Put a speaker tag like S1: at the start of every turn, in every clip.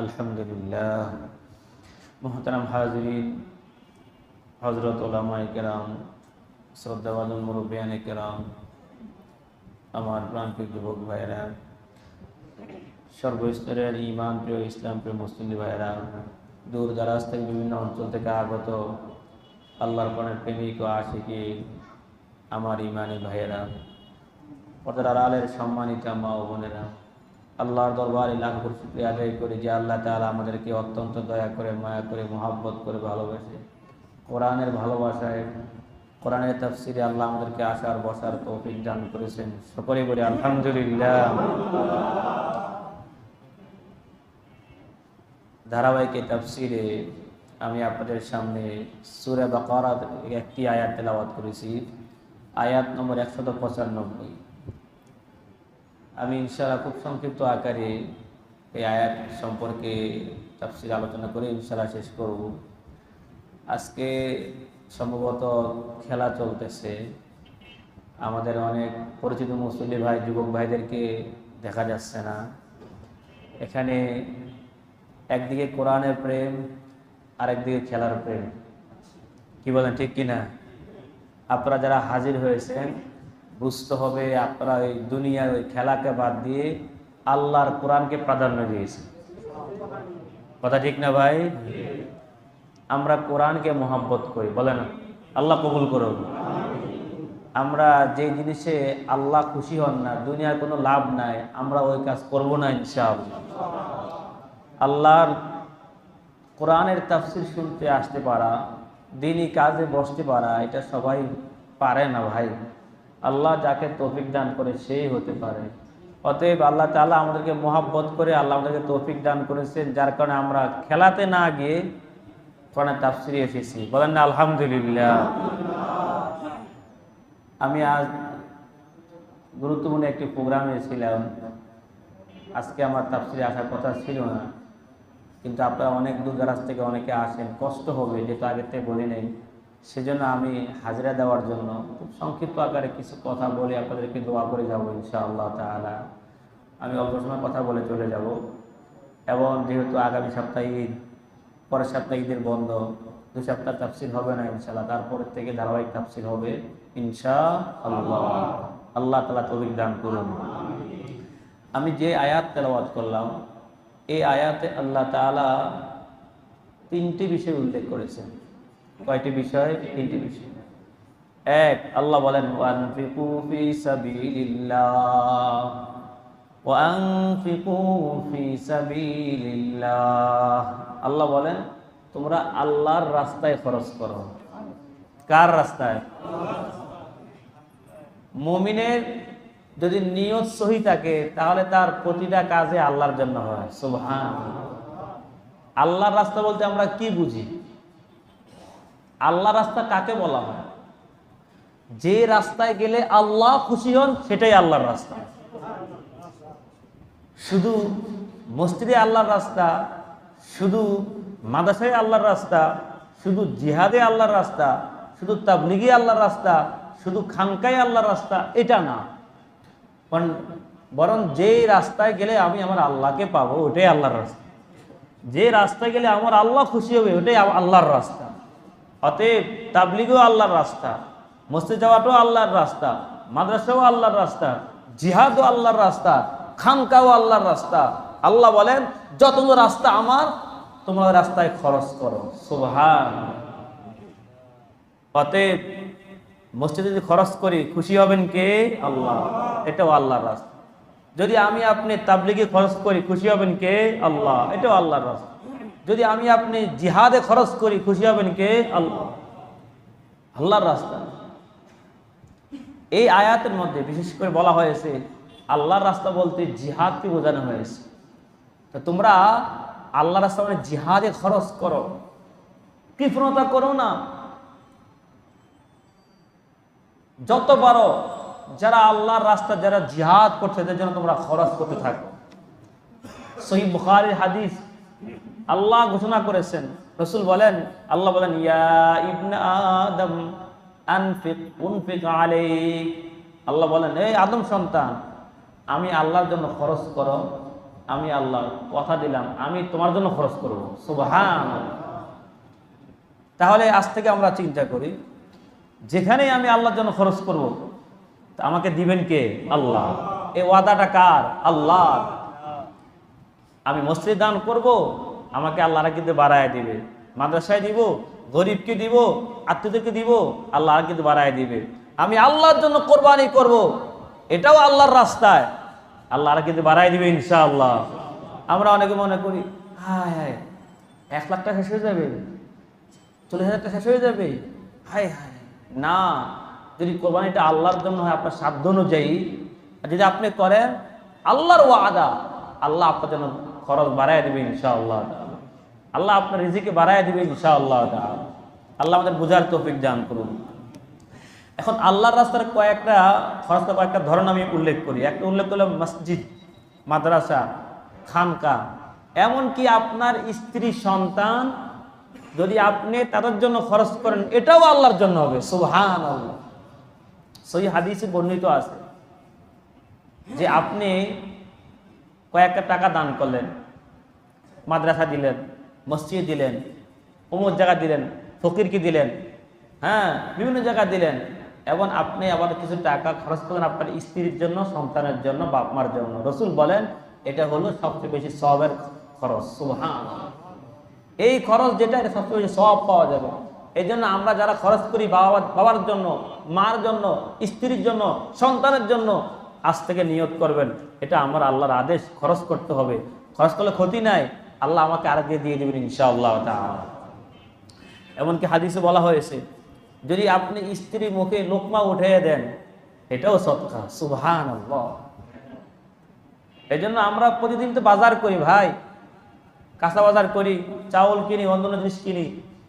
S1: আলহামদুলিল্লাহ। মোহতারাম হাজরিন হজরত ওলামাই কেরাম শ্রদ্ধাবাদুল মুরব্বিয়ানে কেরাম, আমার প্রান্তিক যুবক ভাইয়েরা, সর্বস্তরের ইমান প্রিয় ইসলাম প্রিয় মুসলিম ভাইয়েরা, দূর দারাজ থেকে বিভিন্ন অঞ্চল থেকে আগত আল্লাহর পণের প্রেমিক ও আশিকি আমার ইমানি ভাইয়েরা, পর্দার আড়ালের সম্মানিতা মা ও বোনেরা আল্লাহর দরবারে লাখ শুক্রিয়া আদায় করি যে আল্লাহ তাআলা আমাদেরকে অত্যন্ত দয়া করে, মায়া করে, মহাব্বত করে ভালোবাসে কোরআনের ভালোবাসায়, কোরআনের তাফসিরে আল্লাহ আমাদেরকে আসার বসার তৌফিক দান করেছেন। সকলে বলি আলহামদুলিল্লাহ। ধারাবাহিক তাফসিরে আমি আপনাদের সামনে সুরে বাকারাত একটি আয়াত তেলাওয়াত করেছি। আয়াত নম্বর একশত পঁচানব্বই। আমি ইনশাআল্লাহ খুব সংক্ষিপ্ত আকারে এই আয়াত সম্পর্কে তাফসির আলোচনা করে ইনশাআল্লাহ শেষ করব। আজকে সম্ভবত খেলা চলতেছে। আমাদের অনেক পরিচিত মুসল্লি ভাই, যুবক ভাইদেরকে দেখা যাচ্ছে না। এখানে একদিকে কোরআনের প্রেম আর একদিকে খেলার প্রেম। কি বলেন, ঠিক কিনা? আপনারা যারা হাজির হয়েছেন বুঝতে হবে আপনারা ওই দুনিয়ার ওই খেলাকে বাদ দিয়ে আল্লাহর কোরআনকে প্রাধান্য দিয়েছেন কথা ঠিক না ভাই? আমরা কোরআনকে মোহাব্বত করি বলেন আল্লাহ কবুল করুন আমরা যে জিনিসে আল্লাহ খুশি হন না, দুনিয়ার কোনো লাভ নাই, আমরা ওই কাজ করব না ইনশাআল্লাহ। আল্লাহর কোরআনের তাফসির শুনতে আসতে পারা, দিনই কাজে বসতে পারা, এটা সবাই পারে না ভাই। আল্লাহ যাকে তৌফিক দান করে সেই হতে পারে। অতএব আল্লাহ তালা আমাদেরকে মোহাব্বত করে আল্লাহ আমাদেরকে তৌফিক দান করেছেন, যার কারণে আমরা খেলাতে না গিয়ে কোরআনের তাফসিরে এসেছি। বলেন না, আলহামদুলিল্লাহ। আমি আজ গুরুত্বপূর্ণ একটি প্রোগ্রামে ছিলাম। আজকে আমার তাফসিরে আসার কথা ছিল না। কিন্তু আপনারা অনেক দূর দারাজ থেকে অনেকে আসেন, কষ্ট হবে যেটা আগের থেকে বলি নেই। সেজন্য আমি হাজিরা দেওয়ার জন্য খুব সংক্ষিপ্ত আকারে কিছু কথা বলে আপনাদেরকে দোয়া করে যাব ইনশাআল্লাহ তাআলা। আমি অল্প সময় কথা বলে চলে যাব। এবং যেহেতু আগামী সপ্তাহে ঈদ, পরের সপ্তাহে ঈদের বন্ধ, দু সপ্তাহ তাফসির হবে না ইনশাআল্লাহ, তারপরের থেকে ধারাবাহিক তাফসির হবে ইনশা আল্লাহ আল্লাহ তালা তৌফিক দান করুন। আমি যে আয়াত তেলাওয়াত করলাম, এই আয়াতে আল্লাহ তাআলা তিনটি বিষয় উল্লেখ করেছেন। কয়টি বিষয়? তিনটি বিষয়। এক, আল্লাহ বলেন, ওয়ানফিকু ফি সাবিলিল্লাহ। ওয়ানফিকু ফি সাবিলিল্লাহ। আল্লাহ বলেন, তোমরা আল্লাহর রাস্তায় খরচ করো। কার রাস্তায়? মুমিনের যদি নিয়ত সহি থাকে, তাহলে তার প্রতিটা কাজে আল্লাহর জন্য হয়। সুবহান আল্লাহর রাস্তা বলতে আমরা কি বুঝি? আল্লাহ রাস্তা কাকে বলা হয়? যে রাস্তায় গেলে আল্লাহ খুশি হন, সেটাই আল্লাহর রাস্তা। শুধু মসজিদে আল্লাহর রাস্তা, শুধু মাদাসায় আল্লাহর রাস্তা, শুধু জিহাদে আল্লাহর রাস্তা, শুধু তাবলিগি আল্লাহর রাস্তা, শুধু খানকাই আল্লাহর রাস্তা, এটা না। বরং যে রাস্তায় গেলে আমি আমার আল্লাহকে পাবো, ওটাই আল্লাহর রাস্তা। যে রাস্তায় গেলে আমার আল্লাহ খুশি হবে, ওটাই আল্লাহর রাস্তা। অতএব তাবলিগও আল্লাহর রাস্তা, মসজিদ যাওয়াটাও আল্লাহর রাস্তা, মাদ্রাসাও আল্লাহর রাস্তা, জিহাদও আল্লাহর রাস্তা, খানকাও আল্লাহর রাস্তা। আল্লাহ বলেন যতগুলো রাস্তা আমার, তোমরা রাস্তায় খরচ করো। সুবহান অতএব মসজিদে যদি খরচ করি, খুশি হবেন কে? আল্লাহ। এটাও আল্লাহর রাস্তা। যদি আমি আপনি তাবলিগে খরচ করি, খুশি হবেন কে? আল্লাহ। এটাও আল্লাহর রাস্তা। যদি আমি আপনি জিহাদে খরচ করি, খুশি হবেন কে? আল্লাহ। আল্লাহর রাস্তা। এই আয়াতের মধ্যে বিশেষ করে বলা হয়েছে, আল্লাহর রাস্তা বলতে জিহাদকে বোঝানো হয়েছে। তো তোমরা আল্লাহ রাস্তা মানে জিহাদে খরচ করো। কৃপণতা করো না। যত পারো, যারা আল্লাহর রাস্তা, যারা জিহাদ করছে তাদের জন্য তোমরা খরচ করতে থাকো। সহি বুখারির হাদিস আল্লাহ ঘোষণা করেছেন। রসুল বলেন, আল্লাহ বলেন আদম আল্লাহ বলেন, এই আদম সন্তান, আমি আল্লাহর জন্য খরচ করো, আমি আল্লাহ কথা দিলাম, আমি তোমার জন্য খরচ করব। সুবহান তাহলে আজ থেকে আমরা চিন্তা করি, যেখানেই আমি আল্লাহর জন্য খরচ করব আমাকে দিবেন কে? আল্লাহ। এই ওয়াদাটা কার? আল্লাহ আমি মসজিদ দান করব, আমাকে আল্লাহরা কিন্তু বাড়ায় দিবে। মাদ্রাসায় দিব, গরিবকে দিব, আত্মীয়দেরকে দিব, আল্লাহ কিন্তু বাড়ায় দিবে। আমি আল্লাহর জন্য কোরবানি করব, এটাও আল্লাহর রাস্তায়। আল্লাহরা কিন্তু বাড়ায় দিবে ইনশাআল্লাহ। আমরা অনেকে মনে করি, হায় হায়, এক লাখ টাকা শেষ হয়ে যাবে, চল্লিশ হাজার টাকা শেষ হয়ে যাবে, হায় হায়। না, যদি কোরবানিটা আল্লাহর জন্য হয়, আপনার সাধ্য অনুযায়ী, আর যদি আপনি করেন, আল্লাহর ওয়াদা, আল্লাহ আপনার জন্য খরচ বাড়ায় দেবে ইনশাআল্লাহ। আল্লাহ আপনার রিজিকে বাড়ায় দিবে ইনশাআল্লাহ। আল্লাহ আমাদের বোঝার তৌফিক দান করুন। এখন আল্লাহর রাস্তার কয়েকটা খরচের কয়েকটা ধরন আমি উল্লেখ করি। একটা উল্লেখ করলাম মসজিদ, মাদ্রাসা, খানকা। এমনকি আপনার স্ত্রী, সন্তান যদি আপনি তাদের জন্য খরচ করেন, এটাও আল্লাহর জন্য হবে। সুবহান আল্লাহ সই হাদিসে বর্ণিত আছে যে আপনি কয়েকটা টাকা দান করলেন। মাদ্রাসা দিলেন, মসজিদ দিলেন, অমুক জায়গা দিলেন, ফকিরকে দিলেন হ্যাঁ বিভিন্ন জায়গা দিলেন। এবং আপনি আবার কিছু টাকা খরচ করলেন আপনার স্ত্রীর জন্য, সন্তানের জন্য বাপ মার জন্য। রসুল বলেন, এটা হলো সবচেয়ে বেশি সবের খরচ। সুবহান এই খরচ যেটা, এটা সবচেয়ে বেশি সব পাওয়া যাবে। এই জন্য আমরা যারা খরচ করি বাবা, বাবার জন্য, মার জন্য, স্ত্রীর জন্য, সন্তানের জন্য আজ থেকে নিয়ত করবেন। এটা আমার আল্লাহর আদেশ, খরচ করতে হবে। খরচ করলে ক্ষতি নাই, আল্লাহ আমাকে আরেকদিন দিয়ে দেবেন ইনশাআল্লাহ তাআলা। এমনকি হাদিসে বলা হয়েছে, যদি আপনি স্ত্রী মুখে লোকমা উঠে দেন, এটাও সৎকা সুবহান এই জন্য আমরা প্রতিদিন তো বাজার করি ভাই, কাঁচা বাজার করি, চাউল কিনি অন্য জিনিস কিনি,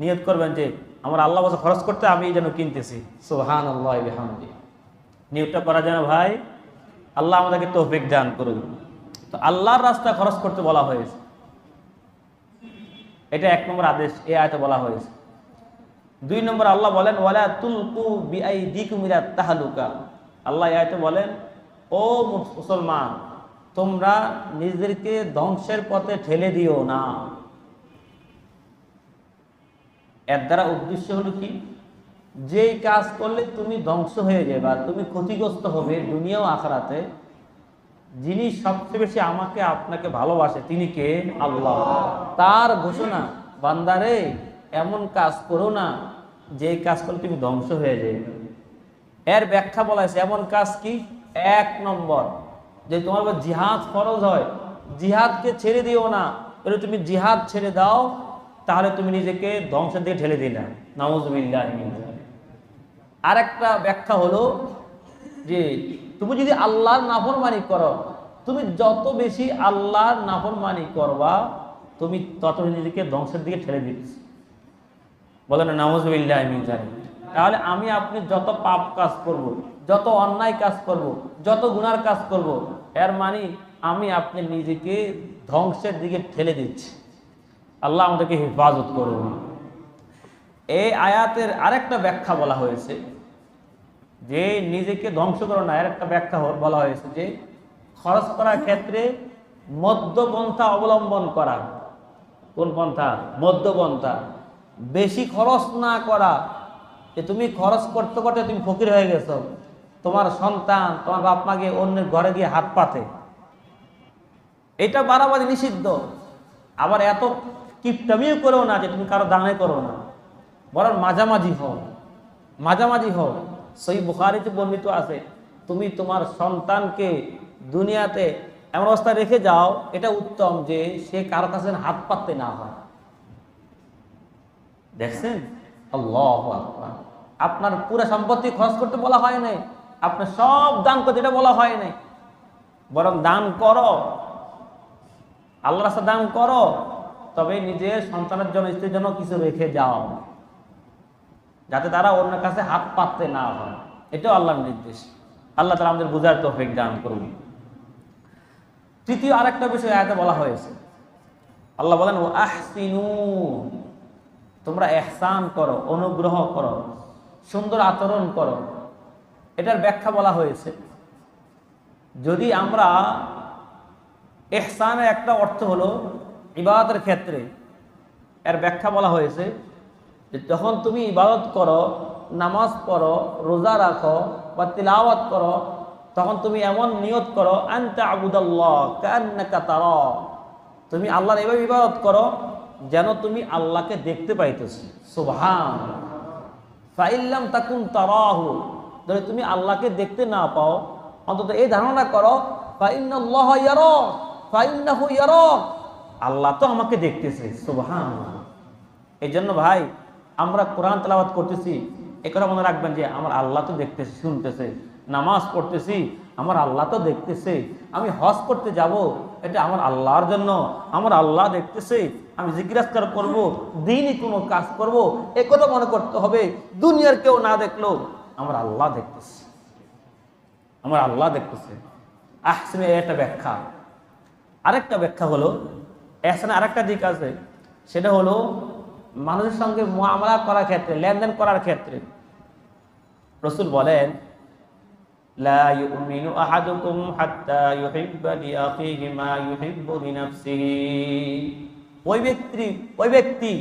S1: নিয়ত করবেন যে, আমার আল্লাহ বছর খরচ করতে আমি যেন কিনতেছি। সুহান আল্লাহ নিয়োগটা করা যেন ভাই। আল্লাহ আমাদেরকে তৌফিক দান করুন তো আল্লাহর রাস্তা খরচ করতে বলা হয়েছে। এটা এক নম্বর আদেশ, এ আয়তে বলা হয়েছে। দুই নম্বর আল্লাহ বলেন, ওয়ালা তুলকু বিআই দিকুমিরা তাহালুকা। আল্লাহ আয়তে বলেন, ও মুসলমান, তোমরা নিজেদেরকে ধ্বংসের পথে ঠেলে দিও না। এর দ্বারা উদ্দেশ্য হলো কি? যেই কাজ করলে তুমি ধ্বংস হয়ে যাবে তুমি ক্ষতিগ্রস্ত হবে দুনিয়াও আখরাতে, যিনি সবচেয়ে বেশি আমাকে, আপনাকে ভালোবাসে, তিনি কে? আল্লাহ। তার ঘোষণা, বান্দারে, এমন কাজ করো না যে কাজ করলে তুমি ধ্বংস হয়ে যাবে। এর ব্যাখ্যা বলা হয়েছে, এমন কাজ কি? এক নম্বর, যে তোমার জিহাদ ফরজ হয়, জিহাদকে ছেড়ে দিও না। যদি তুমি জিহাদ ছেড়ে দাও, তাহলে তুমি নিজেকে ধ্বংসের দিকে ঠেলে দিলে। নামজবিল্লাহ আর একটা ব্যাখ্যা হলো যে তুমি যদি আল্লাহর নাফরমানি করো, তুমি যত বেশি আল্লাহর নাফরমানি করবা, তুমি তত নিজেকে ধ্বংসের দিকে ঠেলে দিচ্ছ বলেন নামজবিল্লাহ তাহলে আমি আপনি যত পাপ কাজ করব। যত অন্যায় কাজ করব। যত গুনার কাজ করব। এর মানে আমি আপনি নিজেকে ধ্বংসের দিকে ঠেলে দিচ্ছি আল্লাহ আমাদেরকে হেফাজত করুন এই আয়াতের আরেকটা ব্যাখ্যা বলা হয়েছে যে নিজেকে ধ্বংস করো না, এর একটা ব্যাখ্যা বলা হয়েছে যে খরচ করার ক্ষেত্রে মধ্যপন্থা অবলম্বন করা। কোন পন্থা? মধ্যপন্থা। বেশি খরচ না করা। যে তুমি খরচ করতে করতে তুমি ফকির হয়ে গেছো। তোমার সন্তান, তোমার বাপ মাকে অন্যের ঘরে গিয়ে হাত পাতে। এটা বাড়াবাড়ি নিষিদ্ধ। আবার এত কিপটামিও করো না যে তুমি কারও দানে করো না। বরং মাঝামাঝি হও। মাঝামাঝি হও। সেই বুখারিতে বর্ণিত আছে, তুমি তোমার সন্তানকে দুনিয়াতে এমন অবস্থায় রেখে যাও, এটা উত্তম যে সে কারও কাছে হাত পাততে না হয়। দেখছেন? আল্লাহ আপনার পুরো সম্পত্তি খরচ করতে বলা হয় নাই, আপনার সব দান করতে এটা বলা হয় নাই। বরং দান করো আল্লাহ রাস্তা দান করো, তবে নিজের সন্তানের জন্য, স্ত্রীর জন্য কিছু রেখে যাও। যাতে তারা অন্য কাছে হাত পাততে না হয়। এটাও আল্লাহর নির্দেশ। আল্লাহ তারা আমাদের বোঝার তৌফিক দান করুন। তৃতীয় আরেকটা বিষয় আয়াতে বলা হয়েছে। আল্লাহ বলেন ও আহসিনু তোমরা এহসান করো, অনুগ্রহ করো, সুন্দর আচরণ করো। এটার ব্যাখ্যা বলা হয়েছে, যদি আমরা এহসানের একটা অর্থ হলো ইবাদতের ক্ষেত্রে, এর ব্যাখ্যা বলা হয়েছে যে যখন তুমি ইবাদত করো, নামাজ পড়ো, রোজা রাখো বা তিলাওয়াত করো, তখন তুমি এমন নিয়ত করো, আনতা আবুদাল্লাহ কান্নাকা তারা। তুমি আল্লাহর এভাবে ইবাদত করো যেন তুমি আল্লাহকে দেখতে পাইতেছো। সুবহান। ফাইল্লাম তাকুন তারাহু। যদি তুমি আল্লাহকে দেখতে না পাও, অন্তত এই ধারণা করো, ফাইন্নাল্লাহ ইয়ারাক ফাইন্নাহু ইয়ারাক আল্লাহ তো আমাকে দেখতেছে। সুবহান। এই জন্য ভাই আমরা কোরআন তেলাওয়াত করতেছি, এ কথা মনে রাখবেন যে আমার আল্লাহ তো দেখতেছে, শুনতেছে। নামাজ পড়তেছি, আমার আল্লাহ তো দেখতেছে। আমি হজ করতে যাব, এটা আমার আল্লাহর জন্য। আমার আল্লাহ দেখতেছে, আমি জিজ্ঞাসকার করব, দিনই কোনো কাজ করব। এ কথা মনে করতে হবে, দুনিয়ার কেউ না দেখল আমার আল্লাহ দেখতেছে। আমার আল্লাহ দেখতেছে। আহসিনে একটা ব্যাখ্যা। আরেকটা ব্যাখ্যা হলো এহসানে আরেকটা দিক আছে। সেটা হলো মানুষের সঙ্গে মোয়ামলা করার ক্ষেত্রে লেনদেন করার ক্ষেত্রে রসুল বলেন لا يؤمن أحدكم حتى يحب لأخيه ما يحب لنفسه ওই ব্যক্তি ওই ব্যক্তি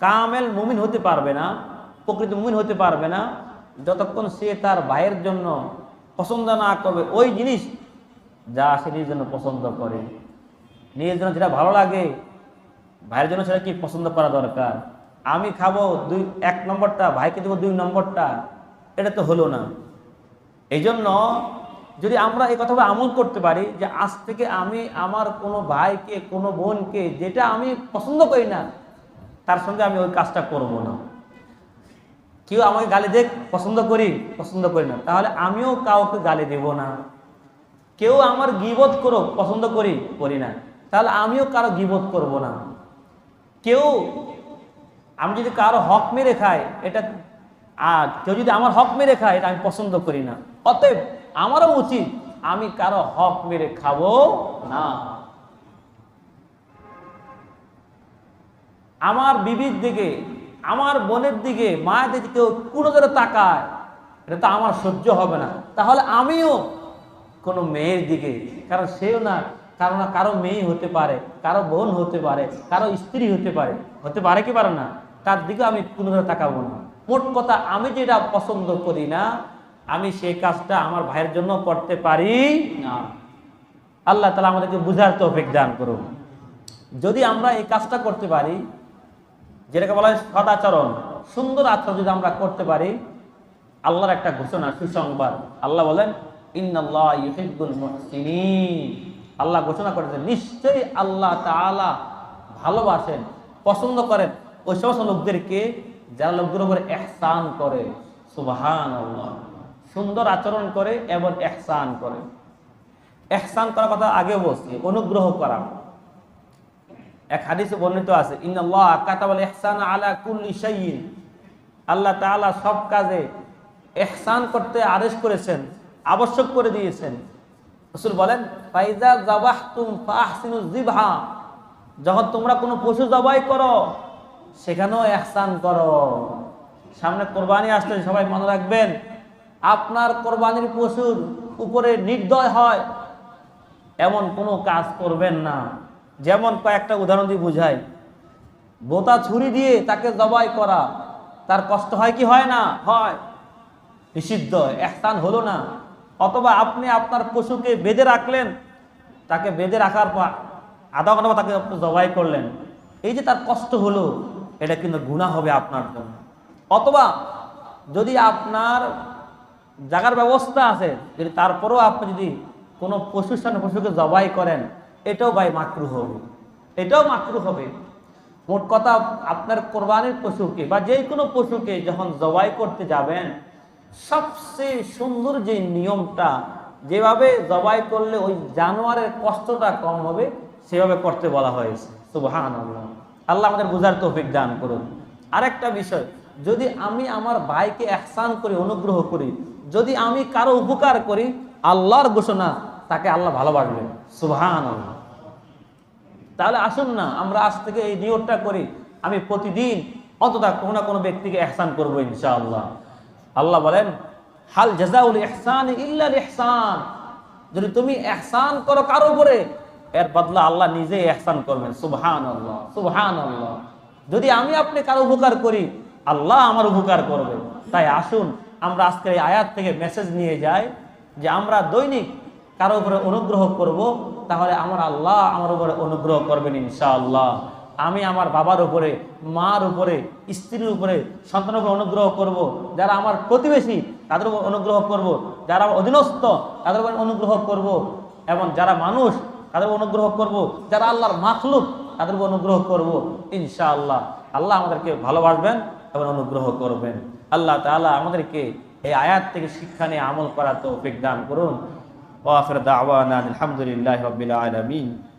S1: কামেল মুমিন হতে পারবে না প্রকৃত মুমিন হতে পারবে না যতক্ষণ সে তার ভাইয়ের জন্য পছন্দ না করবে ওই জিনিস যা সে নিজের জন্য পছন্দ করে নিজের জন্য যেটা ভালো লাগে ভাইয়ের জন্য সেটা কি পছন্দ করা দরকার? আমি খাব দুই, এক নম্বরটা, ভাইকে দেবো দুই নম্বরটা, এটা তো হলো না। এই জন্য যদি আমরা এই কথা আমল করতে পারি যে আজ থেকে আমি আমার কোনো ভাইকে, কোনো বোনকে যেটা আমি পছন্দ করি না, তার সঙ্গে আমি ওই কাজটা করব না। কেউ আমাকে গালি দেখ, পছন্দ করি পছন্দ করি না, তাহলে আমিও কাউকে গালি দেব না। কেউ আমার গিবোধ করো পছন্দ করি করি না। তাহলে আমিও কারও গিবোধ করব না। কেউ, আমি যদি কারও হক মেরে খাই, এটা আর কেউ যদি আমার হক মেরে খায়, এটা আমি পছন্দ করি না। অতএব আমারও উচিত, আমি কারও হক মেরে খাব না। আমার বিবির দিকে, আমার বোনের দিকে, মায়ের দিকে কেউ কোনো ধরে তাকায়, এটা তো আমার সহ্য হবে না। তাহলে আমিও কোনো মেয়ের দিকে, কারণ সেও না কারও না কারও মেয়ে হতে পারে, কারও বোন হতে পারে, কারও স্ত্রী হতে পারে হতে পারে কি পারে না, তার দিকে আমি কোনো ধরে তাকাবো না। মোট কথা আমি যেটা পছন্দ করি না, আমি সেই কাজটা আমার ভাইয়ের জন্য করতে পারি না। আল্লাহ তালা আমাদেরকে বুঝার তৌফিক দান করুন। যদি আমরা এই কাজটা করতে পারি, যেটাকে বলা হয় সদাচরণ সুন্দর আচরণ যদি আমরা করতে পারি, আল্লাহর একটা ঘোষণা, সুসংবাদ। আল্লাহ বলেন, ইন্নাল্লাহ ইউহিব্বুল মুহসিনিন। আল্লাহ ঘোষণা করেছেন নিশ্চয়ই আল্লাহ তাআলা ভালোবাসেন, পছন্দ করেন। ওই সমস্ত লোকদেরকে যারা লোকদের উপরে এহসান করে সুবাহান সুন্দর আচরণ করে এবং এহসান করে। এহসান করার কথা আগে বলছি, অনুগ্রহ করা। এক হাদিসে বর্ণিত আছে, ইন্নাল্লাহ কাতাবাল ইহসান আলা কুল্লি শাইইন। আল্লাহ তাআলা সব কাজে এহসান করতে আদেশ করেছেন, আবশ্যক করে দিয়েছেন। রাসূল বলেন, ফাইজা যাবাহতুম ফাহসিনু জিবহা যখন তোমরা কোনো পশু জবাই করো, সেখানেও এহসান করো। সামনে কোরবানি আসলে সবাই মনে রাখবেন, আপনার কোরবানির পশুর উপরে নির্দয় হয়, এমন কোনো কাজ করবেন না। যেমন কয়েকটা উদাহরণ দিয়ে বুঝাই। বোতা ছুরি দিয়ে তাকে জবাই করা, তার কষ্ট হয় কি হয় না? হয়। নিষিদ্ধ, এহসান হলো না। অথবা আপনি আপনার পশুকে বেঁধে রাখলেন, তাকে বেঁধে রাখার পর আধা ঘণ্টা তাকে আপনি জবাই করলেন, এই যে তার কষ্ট হলো, এটা কিন্তু গুণা হবে আপনার জন্য। অথবা যদি আপনার জাগার ব্যবস্থা আছে, যদি তারপরেও আপনি যদি কোনো পশুর সামনে পশুকে জবাই করেন, এটাও ভাই মাকরু হবে। এটাও মাকরু হবে। মোট কথা, আপনার কোরবানির পশুকে বা যে কোনো পশুকে যখন জবাই করতে যাবেন সবচেয়ে সুন্দর যে নিয়মটা, যেভাবে জবাই করলে ওই জানোয়ারের কষ্টটা কম হবে, সেভাবে করতে বলা হয়েছে। সুবহান আল্লাহ আমাদের বোঝার তৌফিক দান করুন। আরেকটা বিষয়, যদি আমি আমার ভাইকে এহসান করি, অনুগ্রহ করি, যদি আমি কারও উপকার করি, আল্লাহর ঘোষণা, তাকে আল্লাহ ভালোবাসবেন। সুবহান তাহলে আসুন না, আমরা আজ থেকে এই নিয়তটা করি। আমি প্রতিদিন অতটা কোনো না কোনো ব্যক্তিকে এহসান করব ইনশাআল্লাহ। আল্লাহ বলেন, হাল জাজাউল ইহসান ইল্লাল ইহসান যদি তুমি এহসান করো কারও উপরে, এর বদলা আল্লাহ নিজে এহসান করবেন। সুবহান আল্লাহ সুবহান আল্লাহ যদি আমি আপনি কারও উপকার করি, আল্লাহ আমার উপকার করবে। তাই আসুন, আমরা আজকে এই আয়াত থেকে মেসেজ নিয়ে যাই যে আমরা দৈনিক কারও উপরে অনুগ্রহ করব, তাহলে আমার আল্লাহ আমার উপরে অনুগ্রহ করবেন ইনশাআল্লাহ। আমি আমার বাবার উপরে, মার উপরে, স্ত্রীর উপরে সন্তানের উপরে অনুগ্রহ করব। যারা আমার প্রতিবেশী, তাদের উপর অনুগ্রহ করব। যারা অধীনস্থ, তাদের উপর অনুগ্রহ করব। এবং যারা মানুষ, তাদের অনুগ্রহ করব। যারা আল্লাহর মাখলুক, তাদের উপর অনুগ্রহ করব। ইনশাআল্লাহ আল্লাহ আমাদেরকে ভালোবাসবেন এবং অনুগ্রহ করবেন আল্লাহ তাআলা আমাদেরকে এই আয়াত থেকে শিক্ষা নিয়ে আমল করা তো দান করুন আলহামদুলিল্লাহ রবিল আলমিন